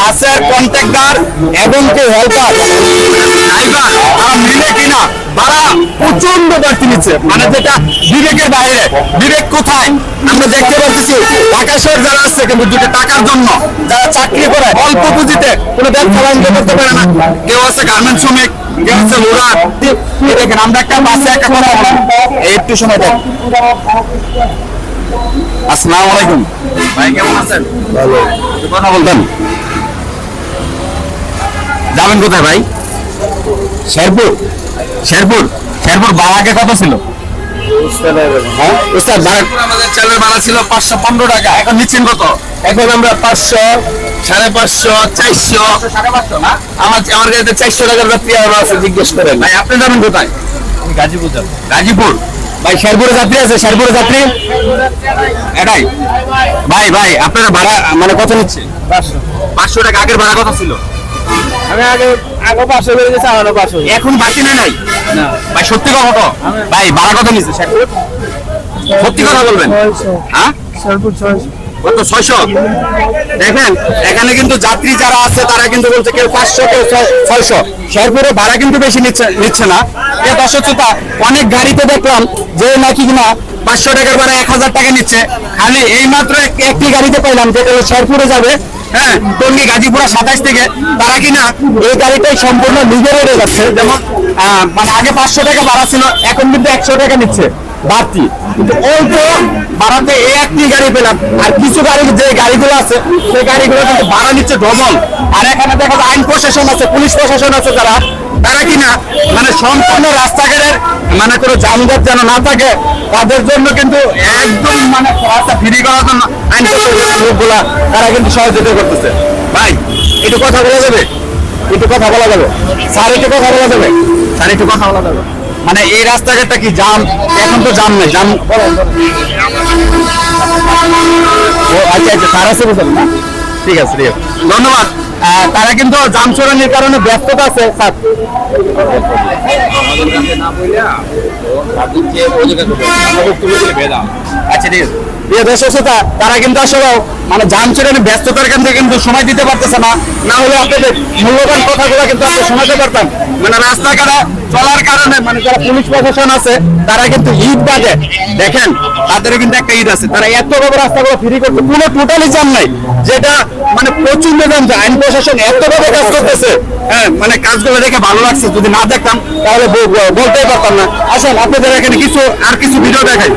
বাসের কন্ট্রাক্টর এবং কি হেল্পার ড্রাইভার তারা মিলে কিনা? ভাড়া প্রচণ্ড বাড়তি নিচ্ছে। মানে যেটা বিবেকের বাইরে। বিবেক কোথায়? আমরা দেখতে পাচ্ছি ঢাকা যারা আসছে কিন্তু দুটো টাকার জন্য যারা চাকরি করে, অল্প পুঁজিতে কোনো ব্যবসা বাণিজ্য করতে পারে না। কেউ আছে গার্মেন্ট শ্রমিক, কেউ আলাইকুম। ভাই, কেমন আছেন? ভালো। কথা বলতেন যাবেন কোথায় ভাই? শেরপুর। শেরপুর? শেরপুর বাড়াকে কত ছিল? হ্যাঁ? উস্তাদ ভাড়া আমাদের চালের ভাড়া ছিল পাঁচশো পনেরো টাকা। এখন নিচ্ছেন কত? এখন আমরা পাঁচশো সাড়ে পাঁচশো চারশো। সাড়ে পাঁচশো না? আমার আমার কাছে চারশো টাকার যাত্রী আছে জিজ্ঞেস করেন। ভাই আপনি যাবেন কোথায়? গাজীপুর গাজীপুর? ভাই শেরপুরে যাত্রী আছে? শেরপুরে যাত্রী? এটাই। ভাই ভাই আপনারা ভাড়া মানে কত নিচ্ছে পাঁচশো। পাঁচশো টাকা। আগের ভাড়া কত ছিল? আমি আগে আগে পাঁচশো বেড়ে গেছে আমারও পাঁচশো এখন বাকি না নাই? না। ভাই সত্যি কথা কত ভাই ভাড়া কত নিচ্ছে সত্যি কথা বলবেন? হ্যাঁ? কত ছয়শো। দেখেন এখানে কিন্তু যাত্রী যারা আছে তারা কিন্তু বলছে কেউ পাঁচশো কেউ ছয়শো। শেরপুরে ভাড়া কিন্তু বেশি নিচ্ছে নিচ্ছে না। এ অনেক গাড়িতে দেখলাম যে নাকি কিনা পাঁচশো টাকার ভাড়া এক হাজার টাকা নিচ্ছে। খালি এই মাত্র একটি গাড়িতে পেলাম যেটা হলো শেরপুরে যাবে হ্যাঁ টঙ্গী গাজীপুরা থেকে, তারা কিনা এই গাড়িটাই সম্পূর্ণ নিজের রয়ে যাচ্ছে। যেমন মানে আগে পাঁচশো টাকা ভাড়া ছিল, এখন কিন্তু একশো টাকা নিচ্ছে বাড়তি। কিন্তু ভাড়াতে এই একটি গাড়ি পেলাম। আর কিছু গাড়ি, যে গাড়িগুলো আছে, সেই গাড়িগুলো কিন্তু ভাড়া নিচ্ছে ডবল আর এখানে দেখা আইন প্রশাসন আছে, পুলিশ প্রশাসন আছে যারা তারা কিনা মানে সম্পূর্ণ রাস্তাঘাটের মানে কোনো যানজট যেন না থাকে, তাদের জন্য কিন্তু একদম মানে ফ্রি করার জন্য তারা কিন্তু সহযোগিতা করতেছে ভাই, একটু কথা বলা যাবে? একটু কথা বলা যাবে? স্যার, একটু কথা বলা যাবে? স্যার, একটু কথা বলা যাবে? মানে এই রাস্তাঘাটটা কি জাম? এখন তো জাম নেই, জাম ও আচ্ছা আচ্ছা বুঝলেন না? ঠিক আছে ঠিক আছে। ধন্যবাদ। তারা কিন্তু জাম চোরানির কারণে ব্যস্ততা আছে, স্যার। আচ্ছা ঠিক আছে। প্রিয় দর্শক শ্রোতা, তারা কিন্তু আসলে মানে জাম চোরানি ব্যস্ততার কারণে কিন্তু সময় দিতে পারতেছে না। না হলে আপনাদের মূল্যবান কথাগুলো কিন্তু আমরা শোনাতে পারতাম। মানে রাস্তাঘাটে চলার কারণে মানে যারা পুলিশ প্রশাসন আছে, তারা কিন্তু ঈদ বাজে দেখেন, তাদের কিন্তু একটা ঈদ আছে। তারা এত বড় রাস্তাগুলো ফ্রি করছে কোনো টোটালি জাম নাই। যেটা মানে প্রচণ্ড জাম যে আইন প্রশাসন এত ভাবে কাজ করতেছে হ্যাঁ মানে কাজগুলো দেখে ভালো লাগছে। যদি না দেখতাম, তাহলে বলতেই পারতাম না। আসেন, আপনাদের এখানে কিছু আর কিছু ভিডিও দেখাই.